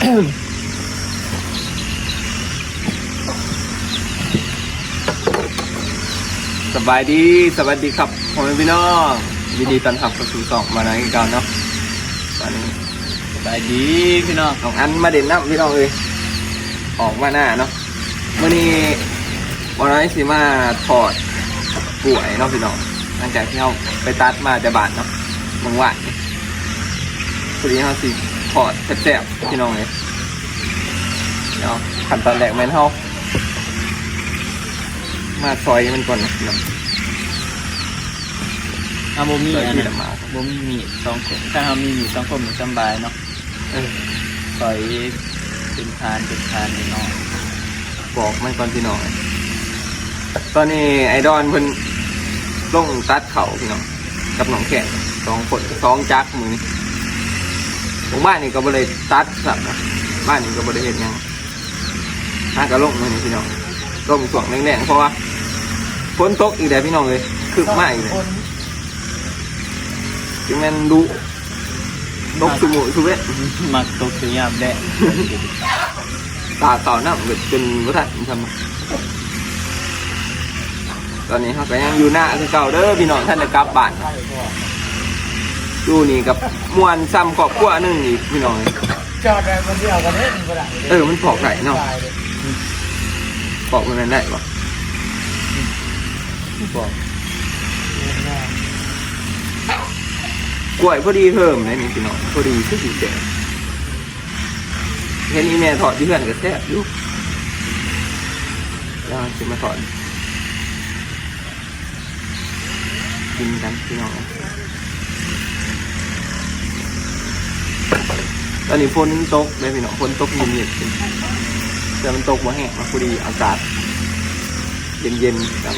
สบายดีสวัสดีครับผมพี่น้องยินดีต้อนรับเข้าสู่สองมาในกแล้วเนาะตอนนี้สบายดีพี่น้องน้องอันมาเด่นน้ำพี่น้องเลยออกมาหน้าเนาะเมื่อนี้วันนี้สิมาถอดป่วยเนาะพี่น้องหลังจากที่เราไปตัดมาจะบาดเนาะเมื่อวานนี้พอดีเราสิ ถอดแซ่บๆพี่น้องเลยเนาะขั้นตอนแรกแม่นเฮามาซอยมันก่อนนะพี่น้องอาโบมีซอยอันที่นั้นละมาโบมีมีดสองคนถ้าเรามีมีดสองคนมันสำบายเนาะเออซอยเป็นทานเป็นทานพี่น้องบอกมันก่อนพี่น้องตอนนี้ไอดอนเพิ่นลงตัดเขาพี่น้องกับน้องแขกสองคนสองจักมือ ผมบ้านนี่ก็บ่ได้ตัดสับนะบ้านนี่ก็บ่ได้เห็นยังน่าก็ลงมือนี่พี่น้องลงส่วงแรงๆเพราะว่าฝนตกอีกแล้วพี่น้องเลยคึกมากอีกเลยจึงแม่นดูตกสุมุสุเวะมักตกคือยามแดดตาต่อหน้าเกิดจนบ่ทันทำตอนนี้เขาก็ยังอยู่หน้าคือเก่าเด้อพี่น้องท่านจะกลับบ้าน ดูนี่กับมวนซ้ำครอบครัวหนึงอีกพี่น้องจอดได้คนเดียวกันเล่นก็ได้เออมันปอกไหนเนาะปอกมันนั่นได้ปะบอกกล้วยพอดีเพิ่มเลยนี่พี่น้องพอดีคือสีแดงเห็นอีแม่ถอดที่เพื่อนก็แซ่บอยู่แล้วจะมาถอดกินกันพี่น้อง ตอนนี้ฝนตกเลยพี่น้องฝนตกเย็นๆแต่มันตกมาแห้งมาพอดีอากาศ เย็นๆกัน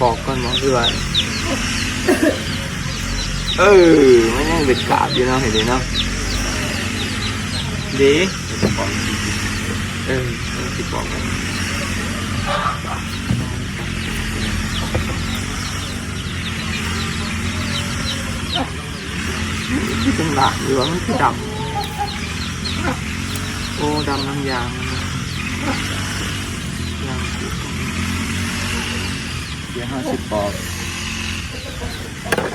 ปอกก่อนหมอเดือนเออไมันยังเด็ดขาดอยู่เนาะเห็นไหมเนาะดีเออมันสิปอกกัน ที่เป็นหลากหรือว่ามันคือดำโอ้ดำน้ำยางนะยางเดี๋ยวห้าสิบปอก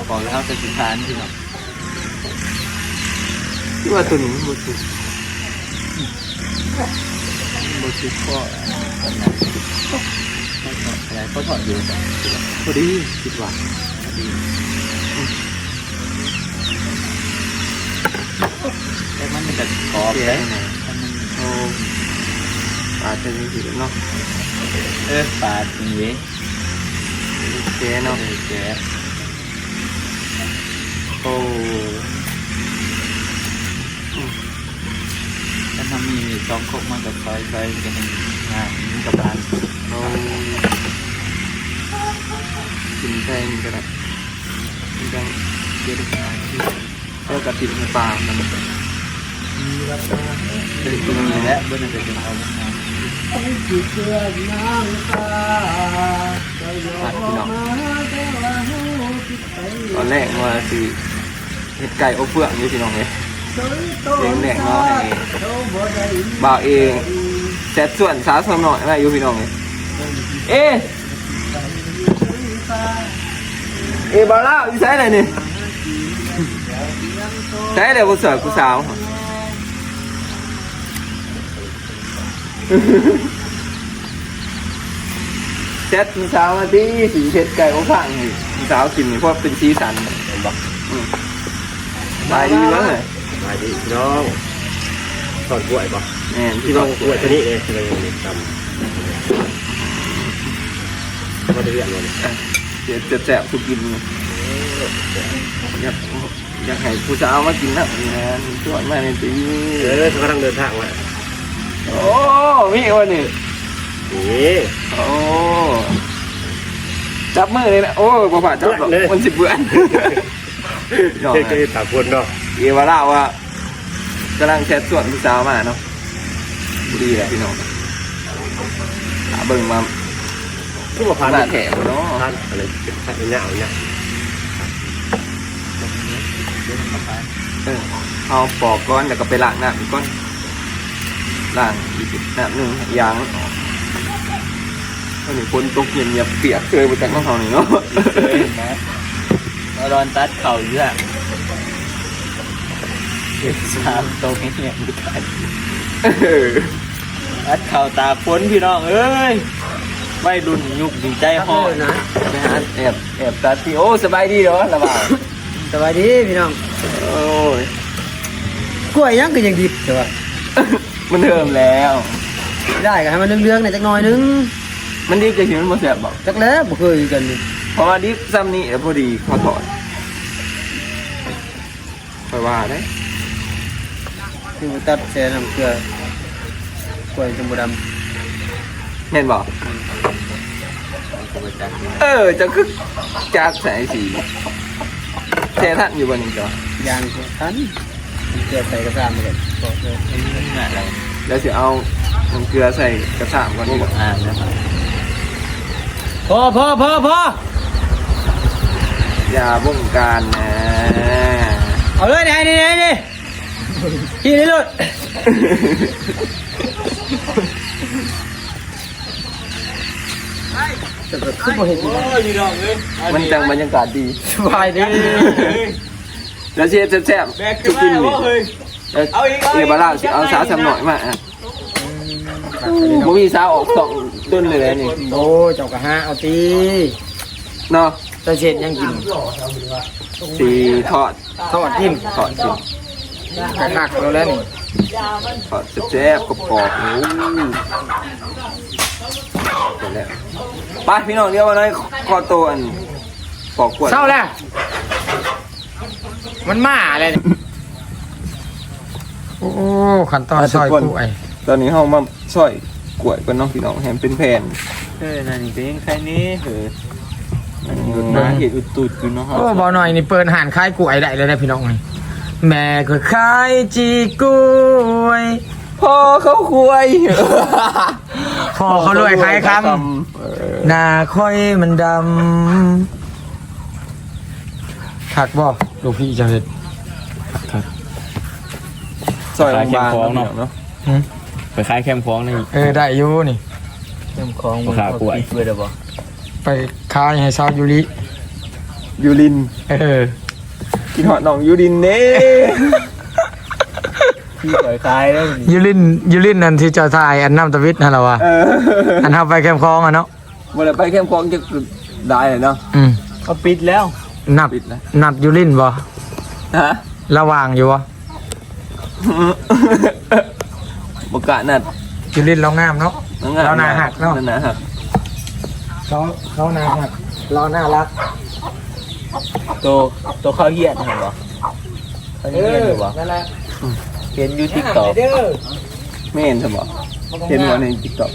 ปอกแล้วจะสิทานพี่น้อที่ว่าตัวนี้มันบสุกโบชิก็อันไหน อะไรก็ถอดอยู่แต่พอดีคิดว่าพอดีแต่มันจะกรอบแก่ไหนถ้ามันโอ้ปลาจะมีสีเนาะเออปาดอย่างนี้แก่เนาะเออแกะโอ้ถ้าทำมีสองครกมันกับซอยซอย จะมันง่ายมันกับร้านโอ้กินแป้งก็ได้กินแป้งเยอะด้วยเจ้ากระติบปลามันเป็นตรงนี้แหละเบอร์หนึ่งเป็นเอาบ้างนะจีเกือบน้ำตาจะยอมมาแต่ว่าเฮาคิดไปตอนแรกว่าสิเห็ดไก่อบเฟืองอยู่พี่น้องเลยเสียงแหลกน้อยบ่าวเอง แซดส่วนสาวสมหน่อยมาอยู่พี่น้องเลยเอ๊เอ๊บาล่าอีใส่ไหนนี่ใส่เลยกูเสือกูสาวเซ็ตผู้สาวมาที่สีเผ็ดไก่อบฟางนี่ผู้สาวกินนี่เพราะเป็นสีสันเห็นบอกไปดีแล้วเลยมาดีน้อง ถอดกล้วยป่ะแม่นพี่พี่น้น้อองงกล้วยตัวนี้เองเลยจำมาเรียนเลยเดี๋ยวจะแจกทุกกินเลยอยากอยากให้ผู้สาวมากินนะนี่นะชวนมาในตีเออเขากำลังเดินทางมาโอ้มีวันนี้นี่โอ้จับมือเลยนะโอ้บ่ผ่าจับหรอกมันสิบเบื่อนน้องเจ๊ก็ตาคนเนาะ เอวาล่าว่า กำลังแชทส่วนผู้สาวมาเนาะดีแหละพี่น้องหาเบิ่งมาผู้ประพันธ์หน้าแถวเนาะพันอะไรพันเนี่ยเอาเนี่ยเออเอาปอกก้อนแล้วก็ไปล้างน้ำอีกก้อนล้างอีกน้ำหนึ่งยางออกอันนี้คนตกเย็นเงียบเปียกเคยไปจากน้องเขาหนึ่งเนาะเห็นไหมเราโดนตัดเข่าเยอะ เก็บสามตรงนี้เนี่ยไม่ได้เออตัดเข่าตาพ้นพี่น้องเอ้ยไม่รุ่นยุคดีใจห่อนะไปหาแอบแอบตัดที่โอ้สบายดีเหรอระบาดสวัสดีพี่น้องโอ้ยกล้วยยังก็ยังดิบใช่ป่ะมันเทิมแล้ว ได้ก็ให้มันเรื่องๆหน่อยจักหน่อยนึงมันดีจะกินมันบ่แสบบอกจักแล้วบ่เคยกันนี่เพราะว่าดิฟซ้ำนี่แล้วพอดีเขาถอดไปว่าได้ คือตัดแช่น้ำเกลือกล้วยชมพูดแม่นบอกเออจะคึกจัดใส่สีแท่ท่านอยู่บนนี้จ้ะำยางทันเกลือใส่กระซามไปกันบอกเลยอะไรแล้วจะเอาน้ำเกลือใส่กระชามก่อนดีกว่าอ่านนะครับพอพอพอพออย่าบงการนะ เอาเลยนี่นี่นี่นี่ ที่นี่เลยจะเกิดขึ้นบ่เห็นอยู่นะโอ้ยพี่น้องเอ้ยมันจังบรรยากาศดีสบายดีแล้วเชฟแซ่บแบกๆขึ้จุนกิมานนี่ว่าเฮ้ยเอ้ยเอาอีกเอาอีกเดี๋ยวบาร่าสิเอาสาวสำหน่อยมาอะบ่มีสาวออกสองต้นเลยนะนี่โอ้เจ้ากะฮะเอาตีเนาะเจ้าเช็ดยังกินสีทอดทอดกินทอดกินกระ คักเราแล้วนี่ทอดแซ่บๆกรอบๆโอ้เสร็จแล้วไปพี่น้องเดี๋ยววันนี้ขอตัวอันปอกกล้วยเศร้าแล้วมันมาอะไรเนี่ยโอ้ขั้นตอนซอยกุ้ยตอนนี้เฮามาซอยกล้วยกันเน้องพี่น้องแฮมเป็นแผ่นเออนั่นนี่เป็นใครนี่เหรออืมมาเห็ดอุดตุดอยู่เนาะโอ้บอหน่อยนี่เปิดห่านคายกุ้ยได้เลยนะพี่น้องนี่ แม่ก็ขายจีกุ้ยพอเขาคุยพอเขารวยขายคเออำหน้าค่อยมันดำถักบ่ลูกพี่จะเห็ดซอยบางๆเนาะเนาะไปคล้ายแคมฟองนี่เออได้อยู่นี่แคมฟองมันขากล้วยเพื่อเดี๋ยวบอกไปขายให้ซาวยูริยูรินเออ กินหอดน้องยูรินเน่พี่ปล่อยคล้ายแล้วนี่ยูรินยูรินนั่นที่เจ้าทายอันน้ำตะวิทนั่นเหรอวะเอออันทำไปแคมคลองอะเนาะวันไปแคมป์คลองจะได้เลยเนาะ อืมเขาปิดแล้วนับปิดนะ นับยูรินบ่ฮะระหว่างอยู่บ่บกะนัดยูรินเรางามเนาะเราหน้าหักเนาะหน้าหัก เขาเขาหน้าหักเราน่ารัก ตัวตัวข้าวเหี้ยนเห็นบ่ข้าวเหี้ยนอยู่บ่นั่นแหละเห็นยู่ติ๊กต็อกไม่เห็นใช่ปะเห็นวันในติ๊กต็อก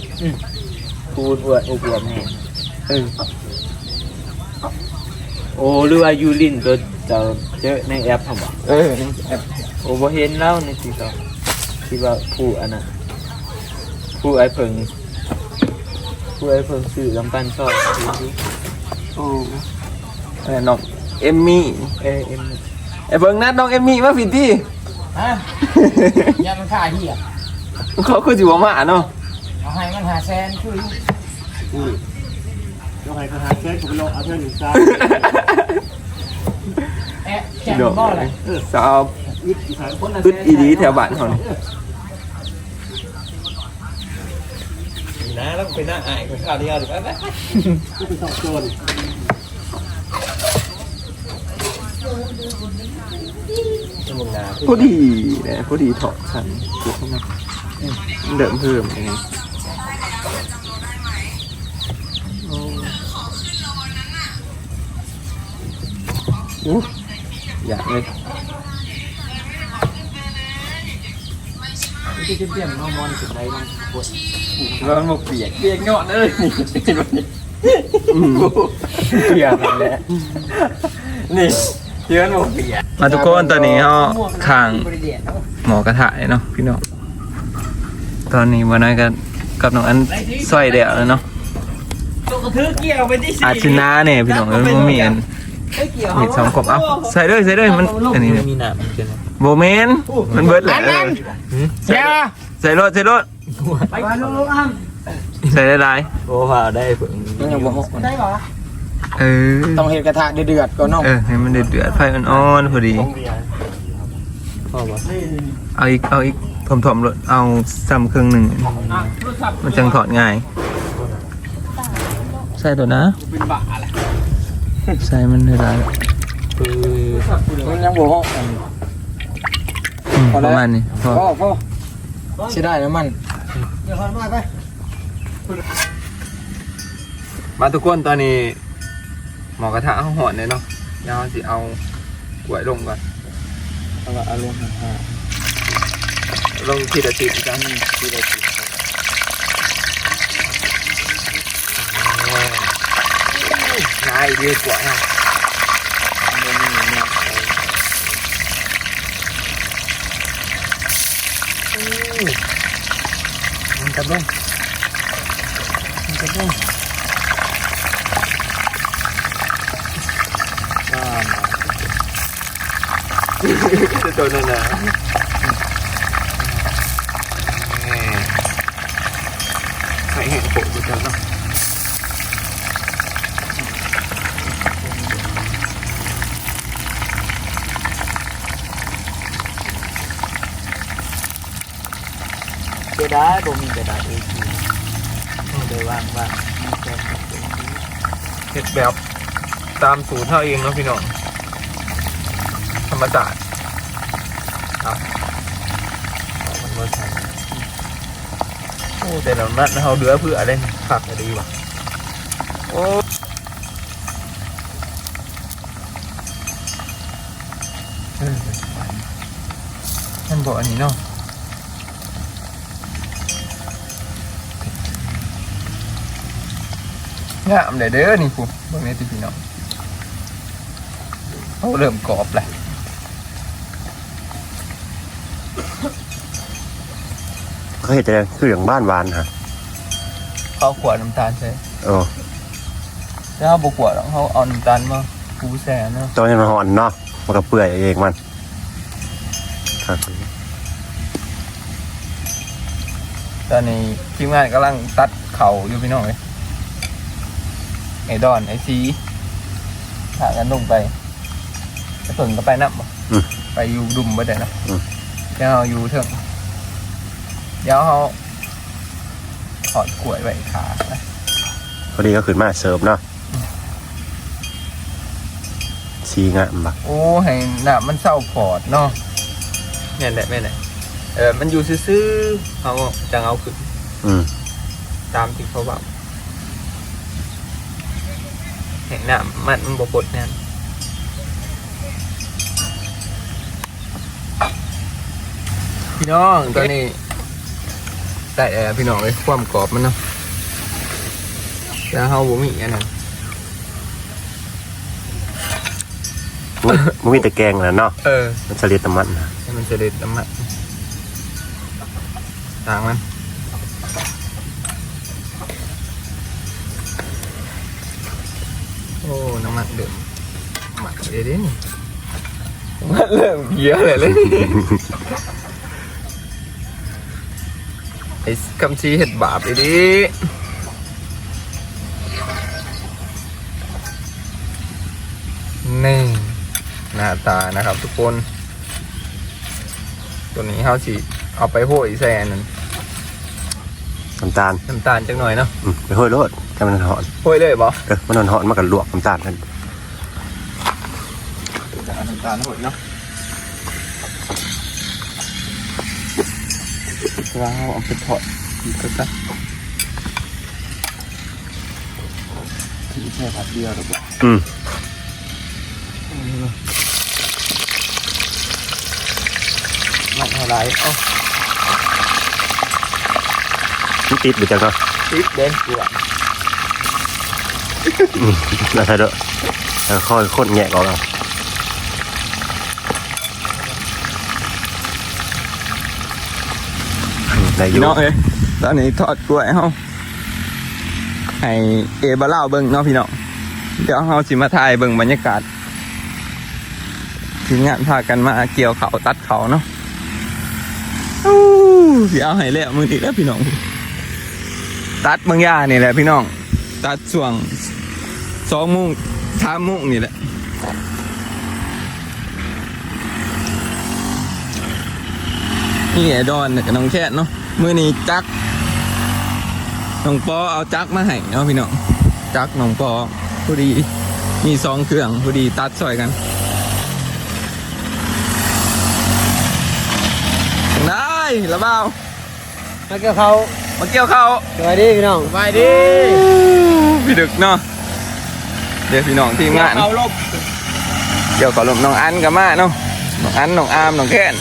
พูดอวดอวดแม่เออโอ้หรือว่ายูรินตัวเจะเจอในแอปทำบ่เออในแอปโอ้บ่เห็นแล้วในติ๊กต็อกที่ว่าผู้อันนั้นผู้ไอ้เพิ่งผู้ไอ้เพิ่งซื้อลำปันชอบโอ้เออน้อง เอมมี่เอเอ็มไอ้เบิ่งนัดน้องเอมมี่มาผิดที่ ฮะยามันค่าที่อะเขาคือจิวมาเนาะเอาให้มันหาแซนคือลงไปกระหาเช็คผมลงเอาเท่าหนึ่งจ้าแอะแข่งบ่อะไรสาวตึ๊ดอีดีแถวบ้านเขานี่ นะแล้วเป็นหน้าอายของข้าวเดียวหรือเปล่า ก็เป็นสองโจร มึงนาพอดีเลยพอดีถอดสันเก็บเข้ามาเดิมเพิ่มอย่างงี้อ้อยากเลยที่จะเปลี่ยนมามอนถึงใดมันปวดแล้วมันบอกเปียกเปียกเงาะเลยนี่เห็นไหมเปียกนั่นแหละนี่ เยือนบอกเปียกมาทุกคนตอนนี้เขาข้างบริเดียนเนาะหมอกระถายเนาะพี่น้องตอนนี้วันน้อยกันกับน้องอันซอยเดียวแล้วเนาะตัวกระทือเกี่ยวไปที่สี่อาชินะเนี่ยพี่น้องเอ้ยมันมีอันไม่เกี่ยวมีสองกบเอ้าใส่เลยใส่เลยมันอันนี้มีหนามมันเป็นโบเมนมันเบิดแหละเออใส่ใส่รถใส่รถไปลูกอ้ำใส่ได้หลายโอ้ว่าได้เพิ่งมันยังบ่ได้หรอ เออต้องเห็นกระทะเดือดๆก่อนเนาะเออให้มันเดือดเดือดไฟอ่อนๆพอดีพ่อบอกเอาอีกเอาอีกถมถมๆรถเอาซ้ำเครื่องหนึ่งมันจังถอดง่าย ใส่ตัวนะเป็นบ้าแหละใส่มันได้หลายคือมันยังบ่ห้องอืมประมาณนี้พอพ่อพ่อใช่ได้แล้วมันเดี๋ยวพอนมาไปมาทุกคนตอนนี้ หมอกระทะเขาหอนเลยเนาะยาวสิเอากล้วยลงก่อนเอาว่าอารมณ์ห่าลงทีละติดกันที่ได้ติดนายเดียวกว่านะมันมีเนี่ยมันกระด้งมันกระด้ง จะตัวนั่นนะใส่แห้งโขกดูจังเนาะเจได้บ่มีกระดาษ A4 ได้ว่างว่างมีแค่เห็ดแบบตามสูตรเท่าเองเนาะพี่น้องธรรมศาสตร์ มันบ่ทัน โอ้ แต่ละนัดเขาเดือเพื่ออะไรผักดีว่ะโอ้ท่านบอกอันนี้เนาะงามเลยเด้อนี่ผู้เบิ่งในทีพี่น้องโอ้เริ่มกรอบแหละ เขาเห็นจะคืออย่างบ้านหวานฮะเขาขวดน้ำตาลใช่โอ้แล้วเขาบกวดหรอกเขาเอาน้ำตาลมาปูแสนเนาะตอนนี้มันหอนเนาะมันก็เปื่อยเองมันครับตอนนี้ทีมงานกำลังตัดเข่าอยู่พี่น้องเลยไอ้ดอนไอ้ซีถากันลงไปไอ้ส่วนก็ไปนับบ่อืมไปอยู่ดุมบ่ได้นะอืมเดี๋ยวเราอยู่เถิง เดี๋ยวเขาถอดกล้วยไว้ขานะพอดีก็ขึ้นมาเสิร์ฟเนาะสีงามบักโอ้ให้หน้ามันเศร้าพอดเนาะเนี่ยแหละแม่นแหละเออมันอยู่ซื่อๆเขาจังเอาขึ้นอืมตามที่เขาบอกเห็นหน้ามันมันบกดแน่นพี่น้องตอน นี้แต่เออพี่น้องเลยความกรอบมันเนาะแล้วเขาบ่มีอันนั้นมันมันมีแต่แกงนะเนาะเออมันสลิดน้ำมันนะให้มันจะเด็ดน้ำมันต่างมันโอ้น้ำมันเดือดหมักเดี๋ยวดิมันเริ่มเยอะเลยเลย ไอ้คำชี้เห็ดบาปไอ้ดินี่หน้าตานะครับทุกคน ตัวนี้เขาสิเอาไปโห้ยแซนนั่นน้ำตาลน้ำตาลจังหน่อยเนาะอืมไปห้อยรถให้มันหอนโห้ยเลยบ่เออมันหอนๆมากับลวกน้ำตาลกันน้ำตาลโห้ยเนาะ เราเอาไปทอดอีกก็ซะที่แค่ผัดเดียวหรือเปล่าอืมหนักเท่าไหรเอ้ามันติดอยู่จังเนาะติดเด่นกว่าอืมแล้วใช่เด้อแล้วค่อยข้นแงะก่อนเอาอืม ได้อยู่ น้องเอ้ยตอนนี้ทอดกล้วยเฮาให้เอบาเล่าเบิ่งเนาะพี่น้องเดี๋ยวเราสิมาถ่ายเบิ่งบรรยากาศทีมงานพากันมาเกี่ยวเขาตัดเขาเนาะอู้สิเอาให้แล้วมือติแล้วพี่น้อง ตัดบางอย่างนี่แหละพี่น้อง ตัดช่วงสองโมุ้งสามโมุ้งนี่แหละ นี่ไอ้ดอนกับน้องแค่เนาะมือนี้จักน้องปอเอาจักมาให้เนาะพี่น้องจักน้องปอพอดีมีสองเครื่องพอดีตัดซอยกันได้ละเบ้าแล้วก็เขามาเกี่ยวเขาสวัสดีพี่น้องสวัสดีพี่ดึกเนาะเดี๋ยวพี่น้องทีมงานเขาลบเกี่ยวกับลมน้องอันกับมาเนาะน้องอันน้องอามน้องแค้น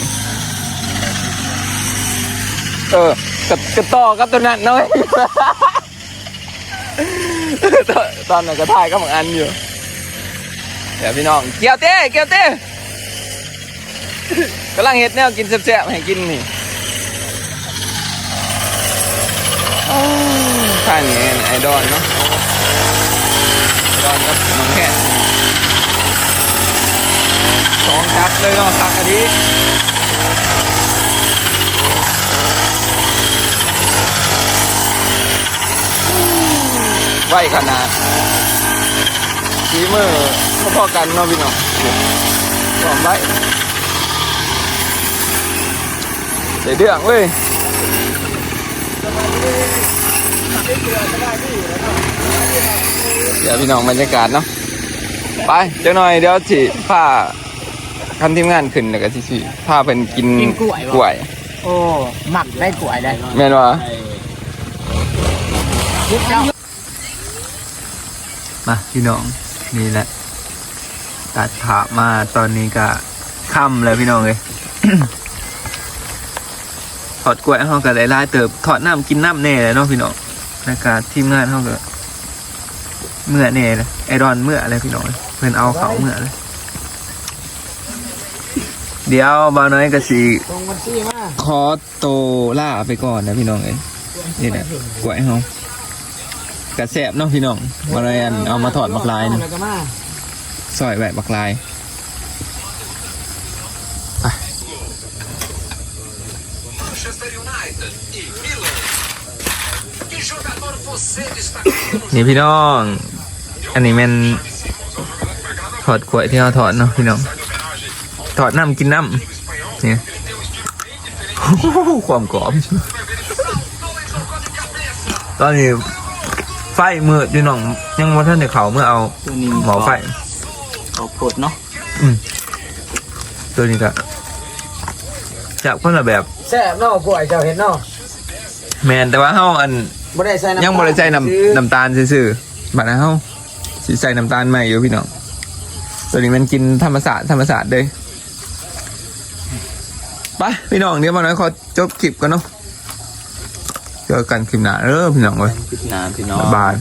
เออกระกระต่อกับตัวนั้นน้อยตอนนั้นก็ถ่ายกับน้องอันอยู่เดี๋ยวพี่น้องเกี่ยวเต้เกี่ยวเต้กำลังเห็ดแนวกินแซ่บๆให้กินนี่อ้าวท่านนี่ไอดอนเนาะไอดอนกับน้องแค้นสองจับเลยเนาะตักอันนี้ ไหวขนาดสีมือพอๆกันเนาะพี่น้องสองใบใส่เดืองเว้ยเดี๋ยวพี่น้องบรรยากาศเนาะไปเจ้าหน่อยเดี๋ยวสิพาคันทีมงานขึ้นแล้วก็สิสิพาเป็นกินกล้วย โอ้หมักได้กล้วยได้แม่นวะยึดเจ้า มาพี่น้องนี่แหละตัดผามาตอนนี้ก็ค่ำแล้วพี่น้องเลยถอดกล้วยเขาก็ไล่ๆเติบถอดน้ำกินน้ำแน่เลยเนาะพี่น้องรายการทีมงานเขาก็เมื่อแน่เลยไอรอนเมื่ออะไรพี่น้องเพื่อนเอาเขาเมื่อเลยเดี๋ยวบาน้อยก็สีตรงวันที่มาขอโตล่าไปก่อนนะพี่น้องเอ้ยนี่นะกล้วยเฮา กระแสบเนาะพี่น้องบริอันเอามาถอดบักลายนะแล้วก็มาซอยแหวะบักลายนี่พี่น้อง อันนี้แมันถอดกล้วยที่เราถอดเนาะพี่น้อง ถอดน้ำกินน้ำเนี่ยความกรอบตอนนี้ ไฟมืดอยู่น้อง ยังว่าท่านในเขาเมื่อเอาตัวนี้หมอไฟเขาโคตรเนาะตัวนี้ก็จับคนละแบบแซ่บเนาะกล้วยเจ้าเห็นเนาะแมนแต่ว่าเฮาอันบ่ได้ใส่น้ำยังบริใจน้ำน้ำตาลซื่อๆบัดนะเฮาสิใส่น้ำตาลใหม่อยู่พี่น้องตัวนี้มันกินธรรมศาสตร์ธรรมศาสตร์เลยไปพี่น้องเดี๋ยวมาหน่อยขอจบคลิปกันเนาะ เจอกันคลิปหน้าเด้อพี่น้องเว้ยพิจารณาพี่น้อง บ๊ายบาย